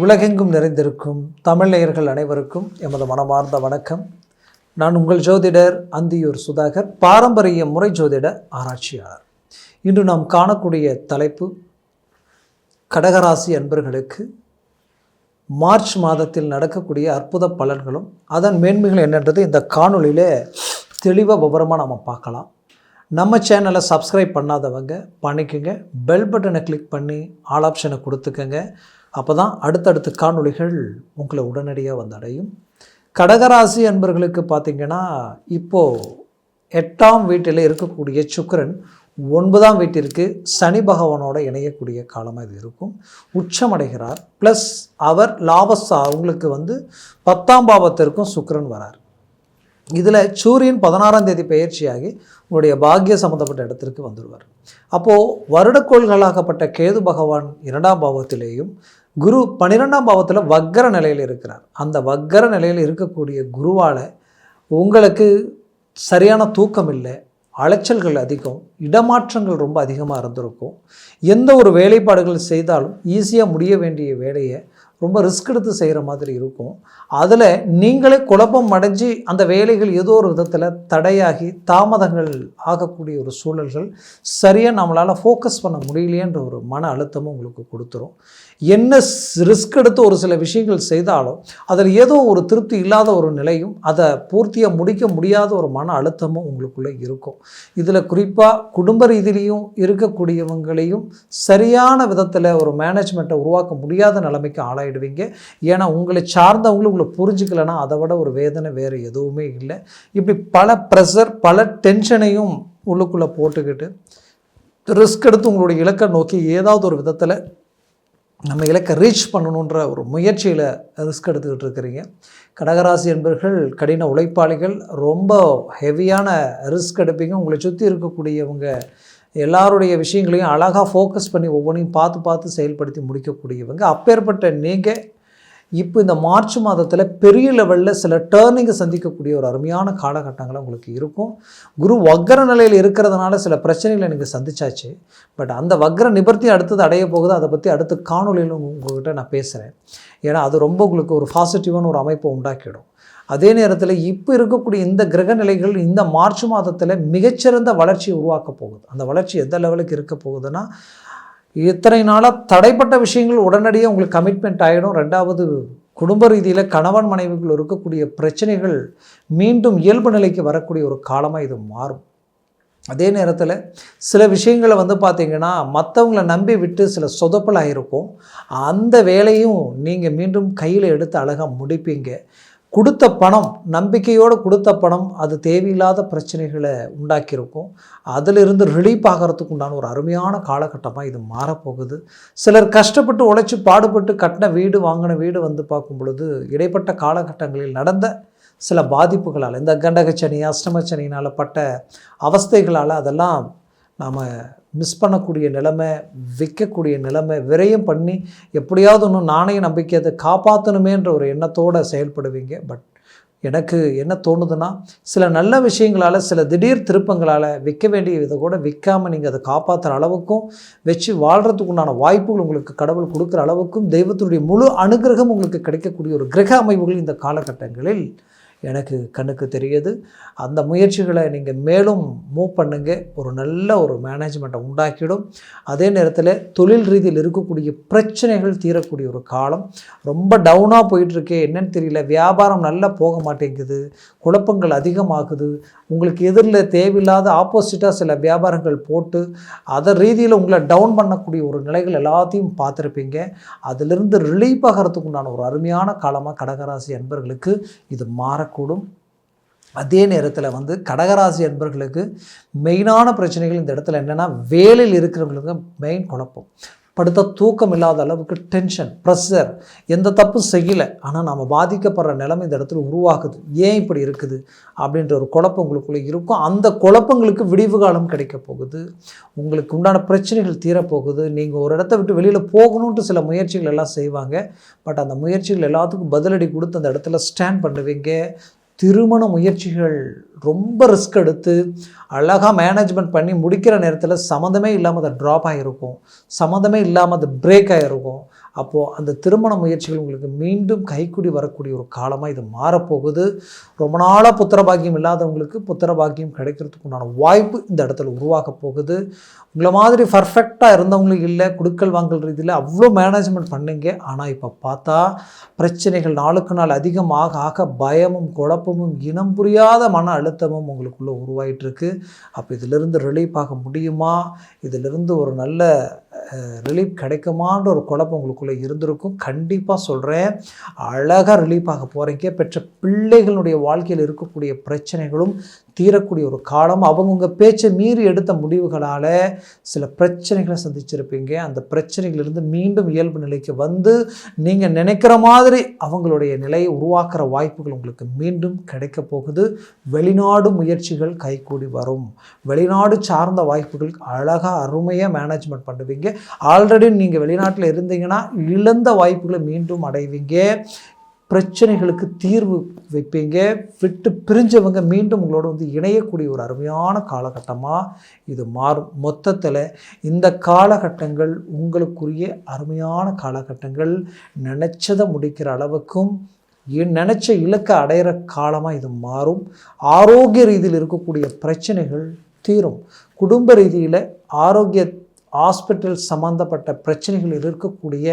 உலகெங்கும் நிறைந்திருக்கும் தமிழ் நேயர்கள் அனைவருக்கும் எமது மனமார்ந்த வணக்கம். நான் உங்கள் ஜோதிடர் அந்தியூர் சுதாகர் பாரம்பரிய முறை ஜோதிட ஆராய்ச்சியாளர். இன்று நாம் காணக்கூடிய தலைப்பு கடகராசி அன்பர்களுக்கு மார்ச் மாதத்தில் நடக்கக்கூடிய அற்புத பலன்களும் அதன் மேன்மைகள் என்னன்றது இந்த காணொளியில் தெளிவாக விவரமாக நம்ம பார்க்கலாம். நம்ம சேனலை சப்ஸ்கிரைப் பண்ணாதவங்க பண்ணிக்கோங்க. பெல் பட்டனை கிளிக் பண்ணி ஆல் ஆப்ஷனை கொடுத்துக்கோங்க. அப்போ தான் அடுத்தடுத்த காணொளிகள் உங்களை உடனடியாக வந்தடையும். கடகராசி அன்பர்களுக்கு பார்த்திங்கன்னா இப்போது எட்டாம் வீட்டில் இருக்கக்கூடிய சுக்கரன் ஒன்பதாம் வீட்டிற்கு சனி பகவானோட இணையக்கூடிய காலமாக இது இருக்கும். உச்சமடைகிறார் ப்ளஸ் அவர் லாபஸ்தா அவங்களுக்கு வந்து பத்தாம் பாவத்திற்கும் சுக்கரன் வரார். இதில் சூரியன் பதினாறாம் தேதி பயிற்சியாகி உங்களுடைய பாக்கிய சம்மந்தப்பட்ட இடத்திற்கு வந்துடுவார். அப்போது வருடக்கோள்களாகப்பட்ட கேது பகவான் இரண்டாம் பாவத்திலேயும் குரு பன்னிரெண்டாம் பாவத்தில் வக்கர நிலையில் இருக்கிறார். அந்த வக்கர நிலையில் இருக்கக்கூடிய குருவால் உங்களுக்கு சரியான தூக்கம் இல்லை அலைச்சல்கள் அதிகம் இடமாற்றங்கள் ரொம்ப அதிகமாக இருந்திருக்கும். எந்த ஒரு வேலைப்பாடுகள் செய்தாலும் ஈஸியாக முடிய வேண்டிய வேலையை ரொம்ப ரிஸ்க் எடுத்து செய்கிற மாதிரி இருக்கும். அதில் நீங்களே குழப்பம் அடைஞ்சு அந்த வேலைகள் ஏதோ ஒரு விதத்தில் தடையாகி தாமதங்கள் ஆகக்கூடிய ஒரு சூழல்கள் சரியாக நம்மளால் ஃபோக்கஸ் பண்ண முடியலையன்ற ஒரு மன அழுத்தமும் உங்களுக்கு கொடுத்துரும். என்ன ரிஸ்க் எடுத்து ஒரு சில விஷயங்கள் செய்தாலும் அதில் ஏதோ ஒரு திருப்தி இல்லாத ஒரு நிலையும் அதை பூர்த்தியாக முடிக்க முடியாத ஒரு மன அழுத்தமும் உங்களுக்குள்ளே இருக்கும். இதில் குறிப்பாக குடும்ப ரீதியிலையும் இருக்கக்கூடியவங்களையும் சரியான விதத்தில் ஒரு மேனேஜ்மெண்ட்டை உருவாக்க முடியாத நிலைமைக்கு ஆகிடுவீங்க ஏன்னா உங்களை சார்ந்தவங்களும் உங்களை புரிஞ்சுக்கலைன்னா அதை விட ஒரு வேதனை வேறு எதுவுமே இல்லை. இப்படி பல ப்ரெஷர் பல டென்ஷனையும் உள்ளுக்குள்ளே போட்டுக்கிட்டு ரிஸ்க் எடுத்து உங்களுடைய இலக்கை நோக்கி ஏதாவது ஒரு விதத்தில் நம்ம இலக்கை ரீச் பண்ணணுன்ற ஒரு முயற்சியில் ரிஸ்க் எடுத்துக்கிட்டு இருக்கிறீங்க. கடகராசி என்பர்கள் கடின உழைப்பாளிகள் ரொம்ப ஹெவியான ரிஸ்க் எடுப்பீங்க. உங்களை சுற்றி இருக்கக்கூடியவங்க எல்லாருடைய விஷயங்களையும் அழகாக ஃபோக்கஸ் பண்ணி ஒவ்வொன்றையும் பார்த்து பார்த்து செயல்படுத்தி முடிக்கக்கூடியவங்க. அப்பேற்பட்ட நீங்கள் இப்போ இந்த மார்ச் மாதத்தில் பெரிய லெவலில் சில டேர்னிங்கை சந்திக்கக்கூடிய ஒரு அருமையான காலகட்டங்கள் உங்களுக்கு இருக்கும். குரு வக்கர நிலையில் இருக்கிறதுனால சில பிரச்சனைகளை நீங்கள் சந்திச்சாச்சு. பட் அந்த வக்கர நிபர்த்தி அடுத்தது அடைய போகுது. அதை பற்றி அடுத்த காணொலியில் உங்கள்கிட்ட நான் பேசுகிறேன் ஏன்னா அது ரொம்ப உங்களுக்கு ஒரு பாசிட்டிவான ஒரு அமைப்பை உண்டாக்கிடும். அதே நேரத்தில் இப்போ இருக்கக்கூடிய இந்த கிரக நிலைகள் இந்த மார்ச் மாதத்தில் மிகச்சிறந்த வளர்ச்சியை உருவாக்க போகுது. அந்த வளர்ச்சி எந்த லெவலுக்கு இருக்க போகுதுன்னா இத்தனை நாளாக தடைப்பட்ட விஷயங்கள் உடனடியாக உங்களுக்கு கமிட்மெண்ட் ஆகிடும் ரெண்டாவது குடும்ப ரீதியில் கணவன் மனைவிகள் இருக்கக்கூடிய பிரச்சனைகள் மீண்டும் இயல்பு நிலைக்கு வரக்கூடிய ஒரு காலமாக இது மாறும். அதே நேரத்தில் சில விஷயங்களை வந்து பார்த்திங்கன்னா மற்றவங்கள நம்பி விட்டு சில சொதப்பலாக இருக்கும் அந்த வேலையும் நீங்கள் மீண்டும் கையில் எடுத்து அழகாக முடிப்பீங்க. கொடுத்த பணம் நம்பிக்கையோடு கொடுத்த பணம் அது தேவையில்லாத பிரச்சனைகளை உண்டாக்கியிருக்கும். அதிலிருந்து ரிலீஃப் ஆகிறதுக்கு உண்டான ஒரு அருமையான காலகட்டமாக இது மாறப்போகுது. சிலர் கஷ்டப்பட்டு உழைச்சி பாடுபட்டு கட்டின வீடு வாங்கின வீடு வந்து பார்க்கும் பொழுது இடைப்பட்ட காலகட்டங்களில் நடந்த சில பாதிப்புகளால் இந்த கண்டகச்சனி அஷ்டமச்சனினால் பட்ட அவஸ்தைகளால் அதெல்லாம் நாம் மிஸ் பண்ணக்கூடிய நிலைமை விற்கக்கூடிய நிலைமை விரயம் பண்ணி எப்படியாவது ஒன்று நாணய நம்பிக்கையை காப்பாற்றணுமேன்ற ஒரு எண்ணத்தோடு செயல்படுவீங்க. பட் எனக்கு என்ன தோணுதுன்னா சில நல்ல விஷயங்களால் சில திடீர் திருப்பங்களால் விற்க வேண்டிய இதை கூட விற்காமல் நீங்கள் அதை காப்பாற்றுற அளவுக்கும் வச்சு வாழ்கிறதுக்கு உண்டான வாய்ப்புகள் உங்களுக்கு கடவுள் கொடுக்குற அளவுக்கும் தெய்வத்தினுடைய முழு அனுகிரகம் உங்களுக்கு கிடைக்கக்கூடிய ஒரு கிரக அமைப்புகள் இந்த காலகட்டங்களில் எனக்கு கண்ணுக்கு தெரியுது. அந்த முயற்சிகளை நீங்கள் மேலும் மூவ் பண்ணுங்க. ஒரு நல்ல ஒரு மேனேஜ்மெண்ட்டை உண்டாக்கிடும். அதே நேரத்தில் தொழில் ரீதியில் இருக்கக்கூடிய பிரச்சனைகள் தீரக்கூடிய ஒரு காலம். ரொம்ப டவுனாக போயிட்டுருக்கே. என்னன்னு தெரியல. வியாபாரம் நல்லா போக மாட்டேங்குது. குழப்பங்கள் அதிகமாகுது. உங்களுக்கு எதிரில் தேவையில்லாத ஆப்போசிட்டாக சில வியாபாரங்கள் போட்டு அதை ரீதியில் உங்களை டவுன் பண்ணக்கூடிய ஒரு நிலைகள் எல்லாத்தையும் பார்த்துருப்பீங்க. அதிலிருந்து ரிலீஃப் ஆகிறதுக்கு உண்டான ஒரு அருமையான காலமாக கடகராசி அன்பர்களுக்கு இது மாறக்கூடும் அதே நேரத்தில் வந்து கடகராசி அன்பர்களுக்கு மெயினான பிரச்சனைகள் இந்த இடத்துல என்னென்னா வேலையில் இருக்கிறவங்களுக்கு மெயின் குழப்பம். படுத்த தூக்கம் இல்லாத அளவுக்கு டென்ஷன் ப்ரெஷர் எந்த தப்பும் செய்யலை. ஆனால் நாம் பாதிக்கப்படுற நிலைமை இந்த இடத்துல உருவாகுது. ஏன் இப்படி இருக்குது? அப்படின்ற ஒரு குழப்பம் உங்களுக்குள்ளே இருக்கும். அந்த குழப்பங்களுக்கு விடிவு காலம் கிடைக்க போகுது. உங்களுக்கு உண்டான பிரச்சனைகள் தீரப்போகுது. நீங்கள் ஒரு இடத்த விட்டு வெளியில் போகணுன்ட்டு சில முயற்சிகள் எல்லாம் செய்வாங்க. பட் அந்த முயற்சிகள் எல்லாத்துக்கும் பதிலடி கொடுத்து அந்த இடத்துல ஸ்டாண்ட் பண்ணுவீங்க. திருமண முயற்சிகள் ரொம்ப ரிஸ்க் எடுத்து அழகாக மேனேஜ்மெண்ட் பண்ணி முடிக்கிற நேரத்தில் சம்மந்தமே இல்லாமல் அது ட்ராப் ஆகிருக்கும் சம்மந்தமே இல்லாமல் அது பிரேக் ஆகிருக்கும் அப்போது அந்த திருமண முயற்சிகள் உங்களுக்கு மீண்டும் கைக்குடி வரக்கூடிய ஒரு காலமாக இது மாறப்போகுது. ரொம்ப நாளாக புத்திர பாக்கியம் இல்லாதவங்களுக்கு புத்திர பாக்கியம் கிடைக்கிறதுக்கு உண்டான வாய்ப்பு இந்த இடத்துல உருவாக போகுது. உங்களை மாதிரி பர்ஃபெக்டாக இருந்தவங்களுக்கு இல்லை குடுக்கல் வாங்கல் ரீதியில் அவ்வளோ மேனேஜ்மெண்ட் பண்ணீங்க. ஆனால் இப்போ பார்த்தா பிரச்சனைகள் நாளுக்கு நாள் அதிகமாக ஆக பயமும் குழப்பமும் இனம் புரியாத மன அழுத்தமும் உங்களுக்குள்ளே உருவாயிட்டிருக்கு அப்போ இதிலிருந்து ரிலீஃப் ஆக முடியுமா? இதிலிருந்து ஒரு நல்ல ரிலீஃப் கிடைக்குமான்ற ஒரு குழப்பம் உங்களுக்குள்ளே இருந்திருக்கும். கண்டிப்பாக சொல்கிறேன் அழகாக ரிலீஃப் ஆக போகிறீங்க பெற்ற பிள்ளைகளுடைய வாழ்க்கையில் இருக்கக்கூடிய பிரச்சனைகளும் தீரக்கூடிய ஒரு காலம். அவங்கவுங்க பேச்சை மீறி எடுத்த முடிவுகளால் சில பிரச்சனைகளை சந்திச்சிருப்பீங்க. அந்த பிரச்சனைகளிலிருந்து மீண்டும் இயல்பு நிலைக்கு வந்து நீங்கள் நினைக்கிற மாதிரி அவங்களுடைய நிலையை உருவாக்குற வாய்ப்புகள் உங்களுக்கு மீண்டும் கிடைக்க போகுது. வெளிநாடு முயற்சிகள் கைகூடி வரும். வெளிநாடு சார்ந்த வாய்ப்புகள் அழகாக அருமையாக மேனேஜ்மெண்ட் பண்ணுவீங்க. ஆல்ரெடி நீங்கள் வெளிநாட்டில் இருந்தீங்கன்னா இழந்த வாய்ப்புகளை மீண்டும் அடைவீங்க. பிரச்சனைகளுக்கு தீர்வு வைப்பீங்க. விட்டு பிரிஞ்சவங்க மீண்டும் உங்களோட வந்து இணையக்கூடிய ஒரு அருமையான காலகட்டமாக இது மாறும். மொத்தத்தில் இந்த காலகட்டங்கள் உங்களுக்குரிய அருமையான காலகட்டங்கள். நினச்சதை முடிக்கிற அளவுக்கும் நினச்ச இலக்கை அடையிற காலமாக இது மாறும். ஆரோக்கிய ரீதியில் இருக்கக்கூடிய பிரச்சனைகள் தீரும். குடும்ப ரீதியில் ஆரோக்கிய ஹாஸ்பிட்டல் சம்மந்தப்பட்ட பிரச்சனைகள் இருக்கக்கூடிய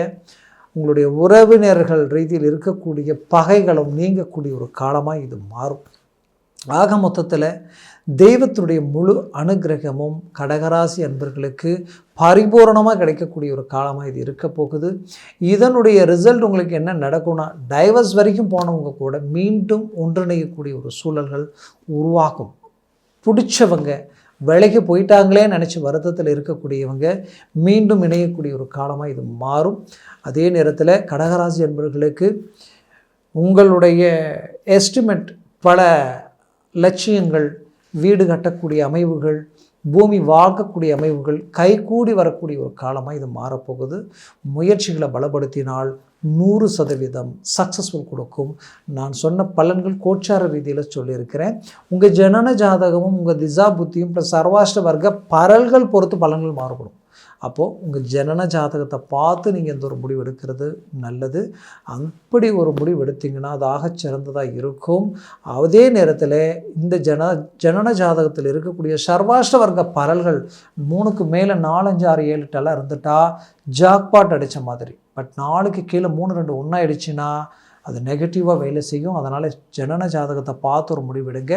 உங்களுடைய உறவினர்கள் ரீதியில் இருக்கக்கூடிய பகைகளும் நீங்கக்கூடிய ஒரு காலமாக இது மாறும். ஆக மொத்தத்தில் தெய்வத்தினுடைய முழு அனுக்கிரகமும் கடகராசி அன்பர்களுக்கு பரிபூரணமாக கிடைக்கக்கூடிய ஒரு காலமாக இது இருக்க போகுது. இதனுடைய ரிசல்ட் உங்களுக்கு என்ன நடக்கும்னா டைவர்ஸ் வரைக்கும் போனவங்க கூட மீண்டும் ஒன்றிணையக்கூடிய ஒரு சூழல்கள் உருவாகும். பிடிச்சவங்க விலகி போயிட்டாங்களே நினச்சி வருத்தத்தில் இருக்கக்கூடியவங்க மீண்டும் இணையக்கூடிய ஒரு காலமாக இது மாறும். அதே நேரத்தில் கடகராசி என்பவர்களுக்கு உங்களுடைய எஸ்டிமேட் பல லட்சியங்கள் வீடு கட்டக்கூடிய அமைவுகள் பூமி வாழ்க்கக்கூடிய அமைவுகள் கைகூடி வரக்கூடிய ஒரு காலமாக இது மாறப்போகுது. முயற்சிகளை பலப்படுத்தினால் நூறு சதவீதம் சக்ஸஸ்ஃபுல் கொடுக்கும். நான் சொன்ன பலன்கள் கோச்சார ரீதியில் சொல்லியிருக்கிறேன். உங்கள் ஜனன ஜாதகமும் உங்கள் திசா புத்தியும் ப்ளஸ் சர்வாஷ்ட வர்க்க பரல்கள் பொறுத்து பலன்கள் மாறுபடும். அப்போது உங்கள் ஜனன ஜாதகத்தை பார்த்து நீங்கள் இந்த ஒரு முடிவு எடுக்கிறது நல்லது. அப்படி ஒரு முடிவு எடுத்தீங்கன்னா அது ஆக சிறந்ததாக இருக்கும். அதே நேரத்தில் இந்த ஜன ஜனன ஜாதகத்தில் இருக்கக்கூடிய சர்வாஷ்ட வர்க்க பரல்கள் மூணுக்கு மேலே நாலஞ்சு ஆறு ஏழு இருந்துட்டா ஜாக்பாட் அடித்த மாதிரி. பட் நாலுக்கு கீழே மூணு ரெண்டு ஒன்றாயிடுச்சுன்னா அது நெகட்டிவாக வேலை செய்யும். அதனால் ஜனன ஜாதகத்தை பார்த்து ஒரு முடிவெடுங்க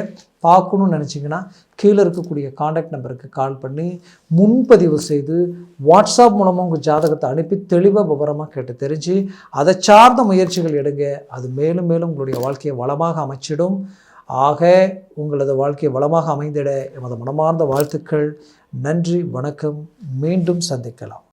பார்க்கணும்னு நினச்சிங்கன்னா கீழே இருக்கக்கூடிய காண்டாக்ட் நம்பருக்கு கால் பண்ணி முன்பதிவு செய்து வாட்ஸ்அப் மூலமாக உங்கள் ஜாதகத்தை அனுப்பி தெளிவாக விவரமாக கேட்டு தெரிஞ்சு அதை சார்ந்த முயற்சிகள் எடுங்க. அது மேலும் மேலும் உங்களுடைய வாழ்க்கையை வளமாக அமைச்சிடும். ஆக உங்களது வாழ்க்கையை வளமாக அமைந்திட எமது மனமார்ந்த வாழ்த்துக்கள். நன்றி வணக்கம். மீண்டும் சந்திக்கலாம்.